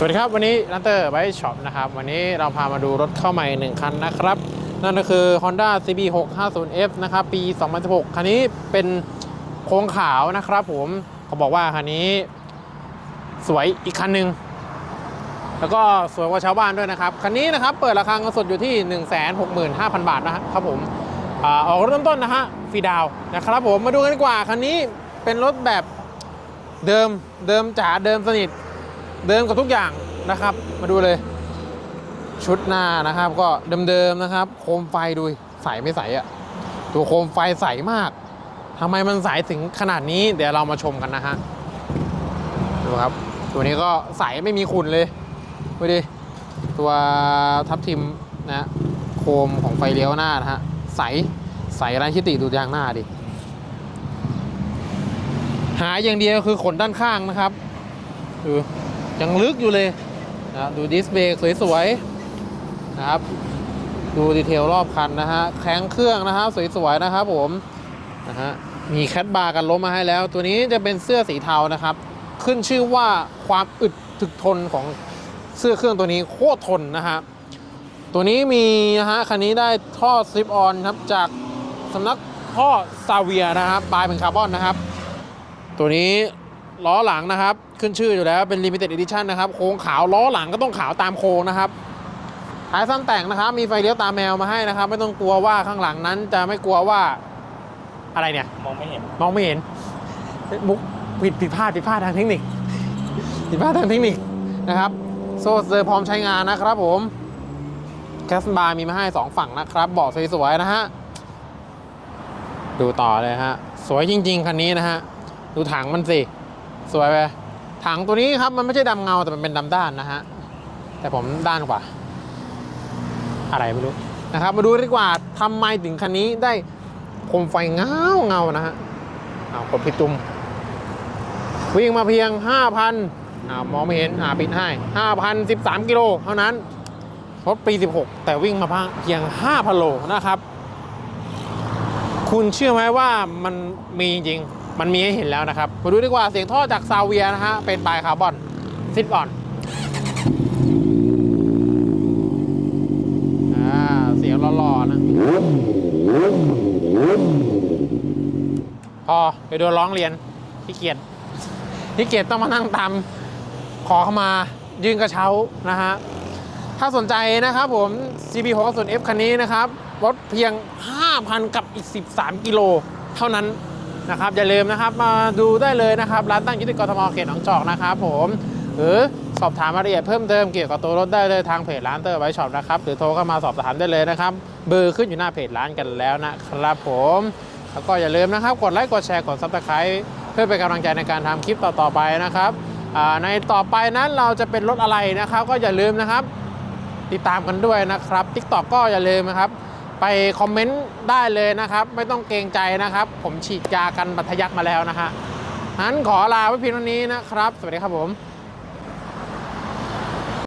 สวัสดีครับวันนี้นันเตอร์ไบช็อปนะครับวันนี้เราพามาดูรถเข้าใหม่หนึ่งคันนะครับ นั่นก็คือ Honda CB 6 5 0 F นะครับปี 2016 คันนี้เป็นโครงขาวนะครับผมเขาบอกว่าคันนี้สวยอีกคันหนึ่งแล้วก็สวยกว่าชาวบ้านด้วยนะครับ คันนี้นะครับเปิดราคาเงินสดอยู่ที่ 165,000 บาทนะครับผมออกรถเริ่มต้นนะฮะฟรีดาวน์นะครับผมมาดูกันดีกว่าคันนี้เป็นรถแบบเดิมเดิมจ๋าเดิมสนิท เดิมกับทุกอย่างนะครับ มาดูเลย ชุดหน้านะครับ ก็เดิมๆนะครับ โคมไฟดูใสไม่ใสอะตัวโคมไฟใสมากทำไมมันใสถึงขนาดนี้ เดี๋ยวเรามาชมกันนะฮะดูครับ ตัวนี้ก็ใสไม่มีขุ่นเลยดูดิตัวทับทิมนะโคมของไฟเลี้ยวหน้านะฮะใสใสไรชิติดูยางหน้าดิหายอย่างเดียวคือขนด้านข้างนะครับดู ยังลึกอยู่เลยนะดูดิสเบรกสวยๆนะครับ ดูดีเทลรอบคันนะฮะแข้งเครื่องนะฮะสวยๆนะครับผมนะฮะมีแคทบาร์กันล้มมาให้แล้ว ตัวนี้จะเป็นเสื้อสีเทานะครับ ขึ้นชื่อว่าความอึดถึกทนของเสื้อเครื่องตัวนี้โคตรทนนะฮะตัวนี้มีนะฮะคันนี้ได้ท่อสลิปออนครับจากสำนักท่อซาเวียนะครับบายเป็นคาร์บอนนะครับ ตัวนี้ ล้อหลังนะครับ ขึ้นชื่ออยู่แล้วเป็น Limited Edition นะครับ โค้งขาวล้อหลังก็ต้องขาวตามโค้งนะครับท้ายสั้นแต่งนะครับ มีไฟเลี้ยวตามแมวมาให้นะครับ ไม่ต้องกลัวว่าข้างหลังนั้นจะไม่กลัวว่าอะไรเนี่ย มองไม่เห็น มองไม่เห็น มุกผิดผิดพลาดผิดพลาดทางเทคนิค ผิดพลาดทางเทคนิคนะครับ โซ่เซอร์พร้อมใช้งานนะครับผมแคสบาร์มีมาให้สองฝั่งนะครับเบาะสวยๆนะฮะ ดูต่อเลยฮะ สวยจริง ๆ คันนี้นะฮะ ดูถังมันสิ สวยไปถังตัวนี้ครับมันไม่ใช่ดำเงาแต่มันเป็นดำด้านนะฮะ แต่ผมด้านกว่า อะไรไม่รู้นะครับ มาดูดีกว่าทำไมถึงคันนี้ได้โคมไฟเงาเงานะฮะเอากดผิดตุ่มวิ่งมาเพียง 5,000อ่ามองไม่เห็นอ่าปิดให้ 5,013 กิโลเท่านั้นรถปี 16 แต่วิ่งมาเพียง 5,000โลนะครับ คุณเชื่อไหมว่ามันมีจริง มันมีให้เห็นแล้วนะครับ มาดูดีกว่าเสียงท่อจากซาเวียนะฮะ เป็นบายคาร์บอนซิดออนอ่าเสียงหล่อๆนะ พอไปดูร้องเรียนพี่เกียรติพี่เกียรติต้องมานั่งตามขอเข้ามายืนกระเช้านะฮะ ถ้าสนใจนะครับผม CB 6 0 F คันนี้นะครับ รถเพียง 5,000 กับอีก 13 กิโล เท่านั้น นะครับอย่าลืมนะครับมาดูได้เลยนะครับร้านตั้งอยุติกรทมเขตหนองจอกนะครับผมหรือสอบถามรายละเอียดเพิ่มเติมเกี่ยวกับตัวรถได้เลยทางเพจร้านเตอร์ไวช็อปนะครับหรือโทรเข้ามาสอบถามได้เลยนะครับเบอร์ขึ้นอยู่หน้าเพจร้านกันแล้วนะครับผมแล้วก็อย่าลืมนะครับ กดไลค์กดแชร์กดซับสไคร b e เพื่อเป็นกำลังใจในการทำคลิปต่อๆไปนะครับในต่อไปนั้นเราจะเป็นรถอะไรนะครับ ก็อย่าลืมนะครับ ติดตามกันด้วยนะครับ TikTok ก็อย่าลืมนะครับ ไปคอมเมนต์ได้เลยนะครับ ไม่ต้องเกรงใจนะครับ ผมฉีดยากันบัตทะยักมาแล้วนะฮะนั้นขอลาไว้เพียงเท่านี้นะครับ สวัสดีครับผม